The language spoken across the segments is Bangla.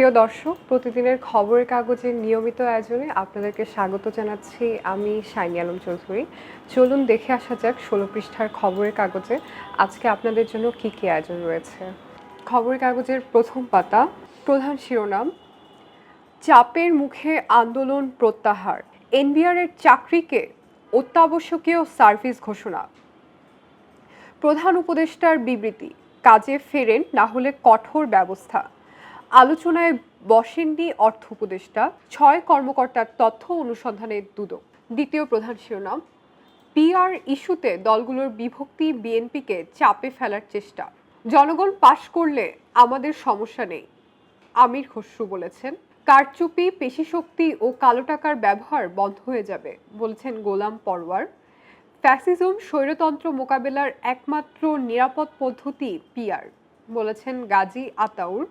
প্রিয় দর্শক, প্রতিদিনের খবরের কাগজের নিয়মিত আয়োজনে আপনাদেরকে স্বাগত জানাচ্ছি আমি শাইনি আলম চৌধুরী। চলুন দেখে আসা যাক ষোলো পৃষ্ঠার খবরের কাগজে আজকে আপনাদের জন্য কী কী আয়োজন রয়েছে। খবরের কাগজের প্রথম পাতা, প্রধান শিরোনাম, চাপের মুখে আন্দোলন প্রত্যাহার, এনবিআর এর চাকরিকে অত্যাবশ্যকীয় সার্ভিস ঘোষণা, প্রধান উপদেষ্টার বিবৃতি, কাজে ফেরেন না হলে কঠোর ব্যবস্থা। আলোচনায় বসেননি অর্থ উপদেষ্টা। ছয় কর্মকর্তার তথ্য অনুসন্ধানে দুদক। দ্বিতীয় প্রধান শিরোনাম, পিআর ইস্যুতে দলগুলোর বিভক্তি বিএনপিকে চাপে ফেলার চেষ্টা। জনগণ পাশ করলে আমাদের সমস্যা নেই, আমির খসরু বলেছেন। কারচুপি, পেশিশক্তি ও কালো টাকার ব্যবহার বন্ধ হয়ে যাবে, বলছেন গোলাম পরওয়ার ফ্যাসিজম, স্বৈরতন্ত্র মোকাবেলার একমাত্র নিরাপদ পদ্ধতি পিআর, বলেছেন গাজী আতাউর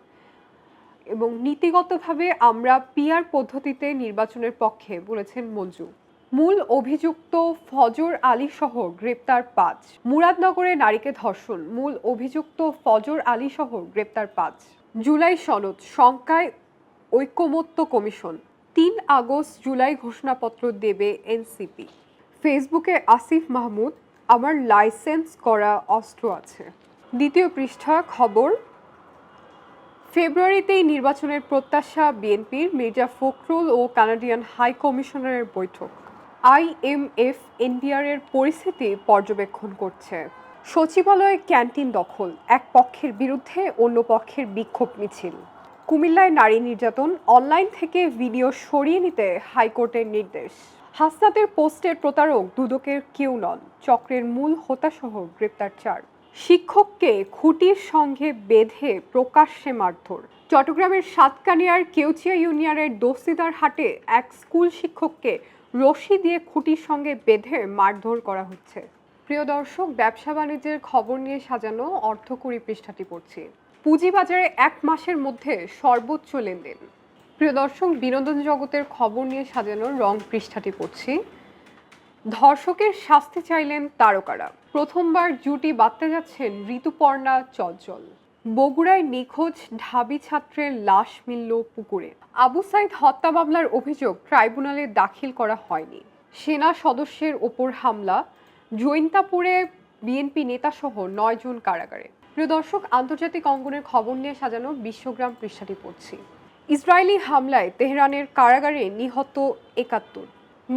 এবং নীতিগতভাবে আমরা পিআর পদ্ধতিতে নির্বাচনের পক্ষে, বলেছেন মঞ্জু। মূল অভিযুক্ত ফজর আলী সহ গ্রেপ্তার পাঁচ। মুরাদনগরে নারীকে ধর্ষণ, মূল অভিযুক্ত ফজর আলী সহ গ্রেপ্তার পাঁচ। জুলাই সনদ, শঙ্কায় ঐক্যমত্য কমিশন। তিন আগস্ট জুলাই ঘোষণাপত্র দেবে এনসিপি। ফেসবুকে আসিফ মাহমুদ, আমার লাইসেন্স করা অস্ত্র আছে। দ্বিতীয় পৃষ্ঠা, খবর ফেব্রুয়ারিতেই নির্বাচনের প্রত্যাশা বিএনপির মির্জা ফখরুল ও কানাডিয়ান হাই কমিশনারের বৈঠক। আইএমএফ এনবিআর এর পরিস্থিতি পর্যবেক্ষণ করছে। সচিবালয়ে ক্যান্টিন দখল, এক পক্ষের বিরুদ্ধে অন্য পক্ষের বিক্ষোভ মিছিল। কুমিল্লায় নারী নির্যাতন, অনলাইন থেকে ভিডিও সরিয়ে নিতে হাইকোর্টের নির্দেশ। হাসনাতের পোস্টের প্রতারক দুদকের কেউ নন, চক্রের মূল হোতাসহ গ্রেপ্তার চার। শিক্ষককে খুঁটির সঙ্গে বেঁধে প্রকাশ্যে মারধর। চট্টগ্রামের সাতকানিয়ার কেউচিয়া ইউনিয়নের দস্তিদার হাটে এক স্কুল শিক্ষককে রশি দিয়ে খুঁটির সঙ্গে বেঁধে মারধর করা হচ্ছে। প্রিয় দর্শক, ব্যবসা বাণিজ্যের খবর নিয়ে সাজানো অর্থকুড়ি পৃষ্ঠাটি পড়ছি। পুঁজিবাজারে এক মাসের মধ্যে সর্বোচ্চ লেনদেন। প্রিয় দর্শক, বিনোদন জগতের খবর নিয়ে সাজানো রং পৃষ্ঠাটি পড়ছি। ধর্ষকের শাস্তি চাইলেন তারকারা। প্রথমবার জুটি বাঁধতে যাচ্ছেন ঋতুপর্ণা চজ্জল বগুড়ায় নিখোঁজ ঢাবি ছাত্রের লাশ মিলল পুকুরে। আবু সাইদ হত্যা মামলার অভিযোগ ট্রাইব্যুনালে দাখিল করা হয়নি। সেনা সদস্যের ওপর হামলা, জৈন্তাপুরে বিএনপি নেতাসহ নয় জন কারাগারে। প্রিয় দর্শক, আন্তর্জাতিক অঙ্গনের খবর নিয়ে সাজানো বিশ্বগ্রাম পৃষ্ঠাটি পড়ছি। ইসরায়েলি হামলায় তেহরানের কারাগারে নিহত একাত্তর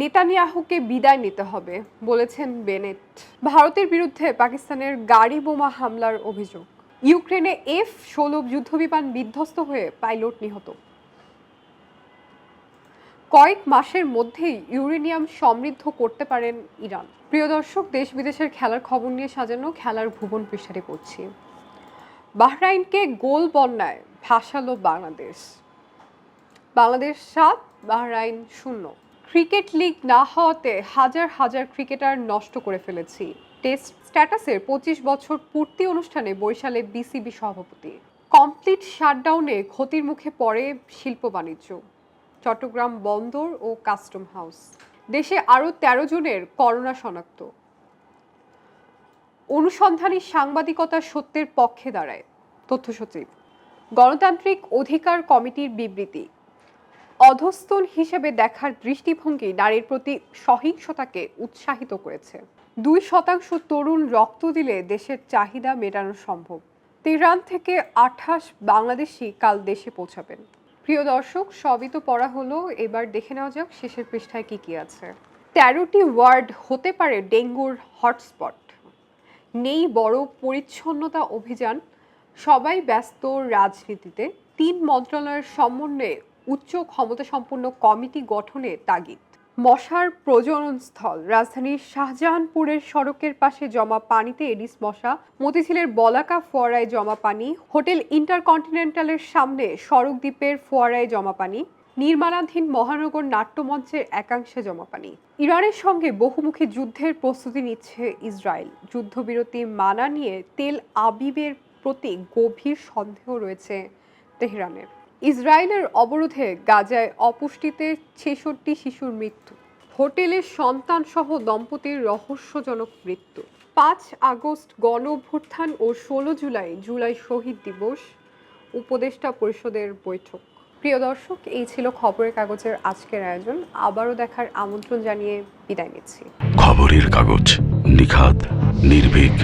নেতানিয়াহুকে বিদায় নিতে হবে, বলেছেন বেনেট। ভারতের বিরুদ্ধে পাকিস্তানের গাড়ি বোমা হামলার অভিযোগ। ইউক্রেনে এফ ষোলো যুদ্ধবিমান বিধ্বস্ত হয়ে পাইলট নিহত। কয়েক মাসের মধ্যেই ইউরেনিয়াম সমৃদ্ধ করতে পারেন ইরান। প্রিয় দর্শক দেশ বিদেশের খেলার খবর নিয়ে সাজানো খেলার ভুবন পৃষ্ঠাটি পড়ছি। বাহরাইনকে গোল বন্যায় ভাসালো বাংলাদেশ। বাংলাদেশ সাত, বাহরাইন শূন্য। ক্রিকেট লিগ না হওয়াতে হাজার হাজার ক্রিকেটার নষ্ট করে ফেলেছি। টেস্ট স্ট্যাটাসের পঁচিশ বছর পূর্তি অনুষ্ঠানে বরিশালে বিসিবি সভাপতি। কমপ্লিট শাটডাউনে ক্ষতির মুখে পড়ে শিল্প বাণিজ্য। চট্টগ্রাম বন্দর ও কাস্টম হাউস। দেশে আরও তেরো জনের করোনা শনাক্ত। অনুসন্ধানী সাংবাদিকতা সত্যের পক্ষে দাঁড়ায়। তথ্য সচিব গণতান্ত্রিক অধিকার কমিটির বিবৃতি। অধস্তন হিসেবে দেখার দৃষ্টিভঙ্গি নারীর প্রতি সহিংসতাকে উৎসাহিত করেছে। দুই শতাংশ তরুণ রক্ত দিলে দেশের চাহিদা মেটানো সম্ভব। তেহরান থেকে আঠাশ বাংলাদেশি কাল দেশে পৌঁছাবেন। প্রিয় দর্শক, সবই তো পড়া হলো, এবার দেখে নেওয়া যাক শেষের পৃষ্ঠায় কি কি আছে। তেরোটি ওয়ার্ড হতে পারে ডেঙ্গুর হটস্পট। নেই বড় পরিচ্ছন্নতা অভিযান। সবাই ব্যস্ত রাজনীতিতে। তিন মন্ত্রণালয়ের সমন্বয়ে উচ্চ ক্ষমতাসম্পন্ন কমিটি গঠনে তাগিদ। মশার প্রজননস্থল রাজধানীর শাহজাহানপুরের সড়কের পাশে জমা পানিতে এডিস মশা, মতিঝিলের বলাকা ফোয়ারায় জমা পানি, হোটেল ইন্টারকন্টিনেন্টালের সামনে সড়ক দ্বীপের ফোয়ারায় জমা পানি, নির্মাণাধীন মহানগর নাট্যমঞ্চের একাংশে জমা পানি। ইরানের সঙ্গে বহুমুখী যুদ্ধের প্রস্তুতি নিচ্ছে ইসরায়েল। যুদ্ধবিরতি মানা নিয়ে তেল আবিবের প্রতি গভীর সন্দেহ রয়েছে তেহরানের। ইসরায়েলের অবরোধে গাজায় অপুষ্টিতে ছেষট্টি শিশুর মৃত্যু। হোটেলের সন্তান সহ দম্পতির রহস্যজনক মৃত্যু। পাঁচ আগস্ট গণ অভ্যুত্থান ও ষোলো জুলাই জুলাই শহীদ দিবস উপদেষ্টা পরিষদের বৈঠক। প্রিয় দর্শক, এই ছিল খবরের কাগজের আজকের আয়োজন। আবারও দেখার আমন্ত্রণ জানিয়ে বিদায় নিচ্ছি। খবরের কাগজ নিখাত নির্ভীক